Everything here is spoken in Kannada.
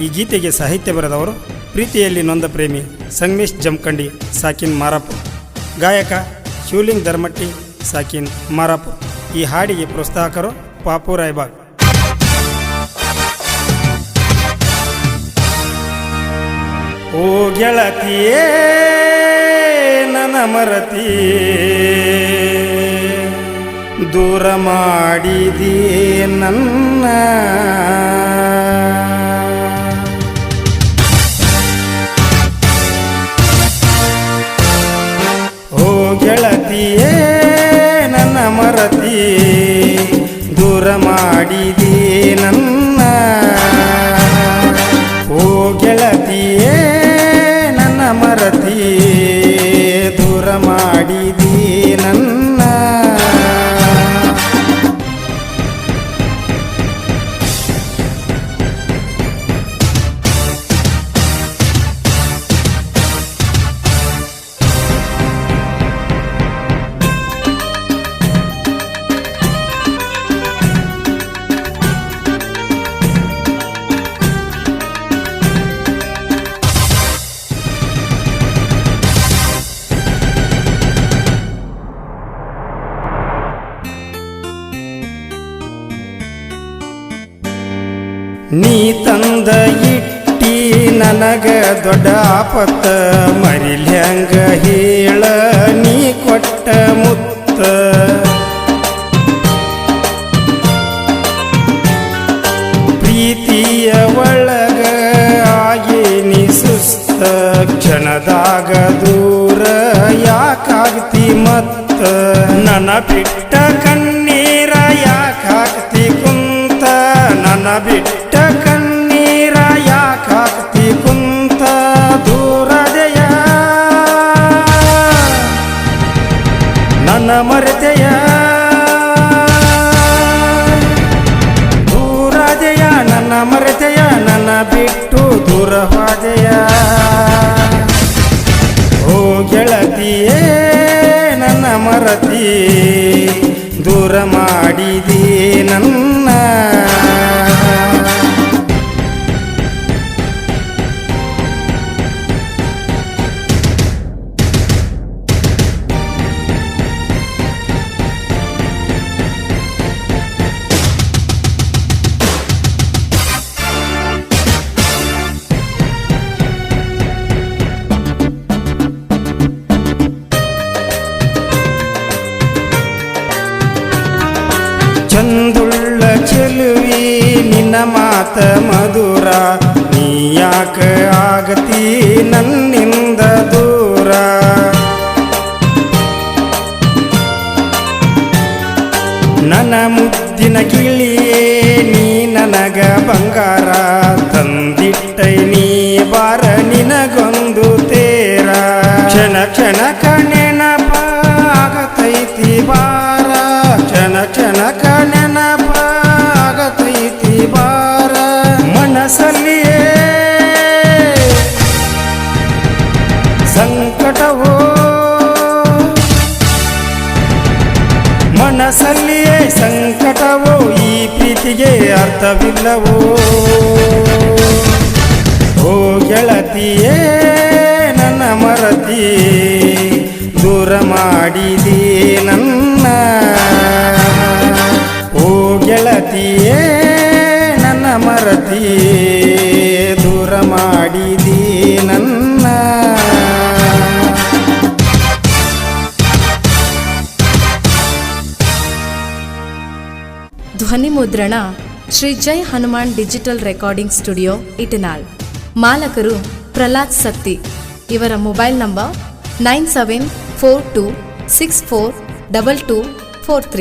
ಈ ಗೀತೆಗೆ ಸಾಹಿತ್ಯ ಬರೆದವರು ಪ್ರೀತಿಯಲ್ಲಿ ನೊಂದ ಪ್ರೇಮಿ ಸಂಗಮೇಶ್ ಜಮಖಂಡಿ ಸಾಕಿನ್ ಮಾರಪ್ಪ ಗಾಯಕ ಶಿವಲಿಂಗ್ ಧರ್ಮಟ್ಟಿ ಸಾಕಿನ್ ಮಾರಾಪುರ್ ಈ ಹಾಡಿಗೆ ಪ್ರೋತ್ಸಾಹಕರು ಪಾಪು ರಾಯ್ಬಾಗ್. ಓ ಗೆಳತಿಯೇ, ನನ್ನ ಮರತಿ, ದೂರ ಮಾಡಿದೀ ನನ್ನ ದೂರ ಮಾಡಿದೇ ನನ್ನ. ಓ ಗೆಳತಿಯೇ ನನ್ನ ಮರತಿ ದೂರ ಮಾಡಿದಿ ನೀ ತಂದ ಇಟ್ಟಿ ನನಗ ದೊಡ್ಡ ಆಪತ್ತ ಮರಿಲ್ಯಾಂಗ ಹೇಳ ನೀ ಕೊಟ್ಟ ಮುತ್ತ. ಪ್ರೀತಿಯ ಒಳಗ ಆಗಿ ನೀ ಸುಸ್ತ, ಕ್ಷಣದಾಗ ದೂರ ಯಾಕಾಗ್ತಿ ಮತ್ತ? ನನ್ನ ಬಿಟ್ಟ ಕಣ್ಣೀರ ಯಾಕಾಗ್ತಿ ಕುಂತ? ನನ್ನ ಬಿಟ್ಟ ಮರೆತೆಯ. ದೂರಾದೆಯ ನನ್ನ ಮರೆತೆಯ, ನನ್ನ ಬಿಟ್ಟು ದೂರ ಹೋದೆಯ ಓ ಗೆಳತಿಯೇ, ನನ್ನ ಮರತಿ, ದೂರ ಮಾಡಿದಿ ನನ್ನ ಚೆಲುವಿ, ನಿನ್ನ ಮಾತ ಮಧುರ. ನೀ ಯಾಕ ಆಗತಿ ನನ್ನಿಂದ ದೂರ? ನನ್ನ ಮುದ್ದಿನ ಕಿಳಿಯೇ, ನೀ ನನಗ ಬಂಗಾರ ತಂದಿಟ್ಟೈ ಮನಸ್ಸಲ್ಲಿಯೇ ಸಂಕಟವೋ ಈ ಪ್ರೀತಿಗೆ ಅರ್ಥವಿಲ್ಲವೋ? ಓ ಗೆಳತಿಯೇ ನನ್ನ ಮರತಿ ದೂರ ಮಾಡಿದಿ ನನ್ನ. ಓ ಗೆಳತಿಯೇ ಧ್ವನಿ ಮುದ್ರಣ Shri Jai Hanuman digital recording studio Itnal ಮಾಲಕರು Prahlad Satti. ಇವರ mobile number nine seven four two six four double two four three.